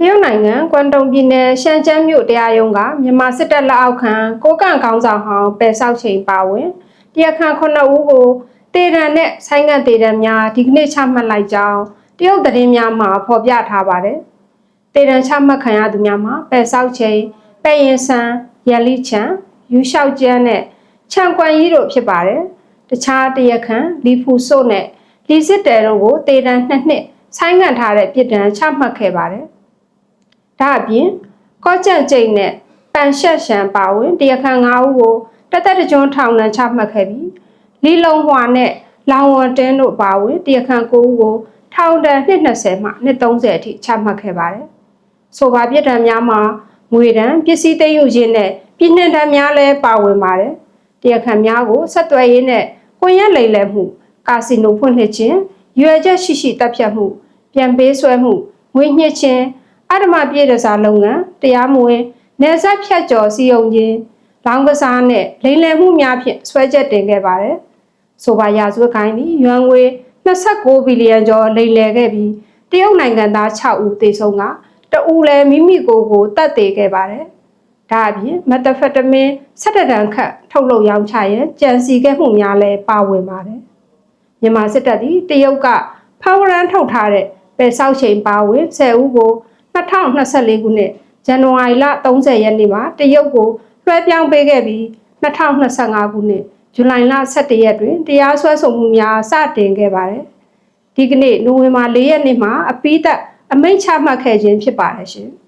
တရုတ်နိုင်ငံကွမ်တုံပြည်နယ်ရှန်ကျန်းမြို့တရားရုံးကမြန်မာစစ်တပ်လက်အောက်ခံကိုကန့်ကောင်းဆောင်ဟောင်းပယ်ဆောက်ချိန်ပါဝင်တရားခံ9ဦးကိုတေရန်နဲ့ဆိုင်းငံ့တေရန်များဒီကနေ့ချမှတ်လိုက်ကြောင်းတရုတ်သတင်းများမှာဖော်ပြထားပါတယ်။တေရန်ချမှတ်ခံရသူများမှာပယ်ဆောက်ချိန်ပဲ့ရင်ဆန်ရန်လိချန်ယူလျှောက်ကျန်းနဲ့ခြံကွမ်ကြီးတို့ဖြစ်ပါတယ်။တခြားတရားခံလီဖူဆို့နဲ့လီစစ်တဲတို့ကိုတေရန်နှစ်နှစ်ဆိုင်းငံ့ထားတဲ့ပြည်တံချမှတ်ခဲ့ပါတယ်။ ဒါအပြင်ကော့ကျန့်ကျိတ်နဲ့ပန်ရှက်ရှန်ပါဝင်တရားခံ၅ဦးကိုတသက်တကြွထောင်ဒဏ်ချမှတ်ခဲ့ပြီးလီလုံဟွာနဲ့လောင်ဝန်တင်းတို့ပါဝင်တရားခံ၉ဦးကိုထောင်ဒဏ်220မှ230အထိချမှတ်ခဲ့ပါတယ်။ဆိုပါပြည်ဒဏ်များမှာငွေဒဏ်ပစ္စည်းသိမ်းယူခြင်းနဲ့ပြည်နှင်ဒဏ်များလည်းပါဝင်ပါတယ်။တရားခံများကိုဆက်သွယ်ရေးနဲ့ကွန်ရက်လိမ်လည်မှုကာစီနိုဖွင့်လှစ်ခြင်းရွယ်ချက်ရှိရှိတပ်ဖြတ်မှုပြန်ပေးဆွဲမှုငွေညှစ်ခြင်း အဓမ္မပြည်ရစာလုပ်ငန်းတရားမဝင်နေဆက်ဖြတ်ကျော်စီယုံခြင်းလောင်းကစားနဲ့လိမ်လည်မှုများဖြင့်ဆွဲချက်တင်ခဲ့ပါတယ်။ဆိုပါရာဇဝတ်ကိုင်းသည်ယွမ်ငွေ29ဘီလီယံကျော်လိမ်လည်ခဲ့ပြီးတရုတ်နိုင်ငံသား6ဦးသေဆုံးကတဦးလည်းမိမိကိုယ်ကိုတတ်သေးခဲ့ပါတယ်။ဒါအပြင်မက်သဖက်တမင်17တန်ခတ်ထုတ်လုပ်ရောင်းချရန်ကြံစီခဲ့မှုများလည်းပါဝင်ပါတယ်။မြန်မာစစ်တပ်သည်တရုတ်ကဖောင်ရန်ထုတ်ထားတဲ့ပယ်ဆောက်ချိန်ပါဝင်10ဦးကို 2024ခုနှစ်ဇန်နဝါရီလ30ရက်နေ့မှာတရုတ်ကိုလွှဲပြောင်းပေးခဲ့ပြီး2025ခုနှစ်ဇူလိုင်လ17ရက်တွင်တရားစွဲဆိုမှုများစတင်ခဲ့ပါတယ်။ဒီကနေ့နိုဝင်ဘာ4ရက်နေ့မှာအပိသက်အမိန့်ချမှတ်ခဲ့ခြင်းဖြစ်ပါတယ်ရှင်။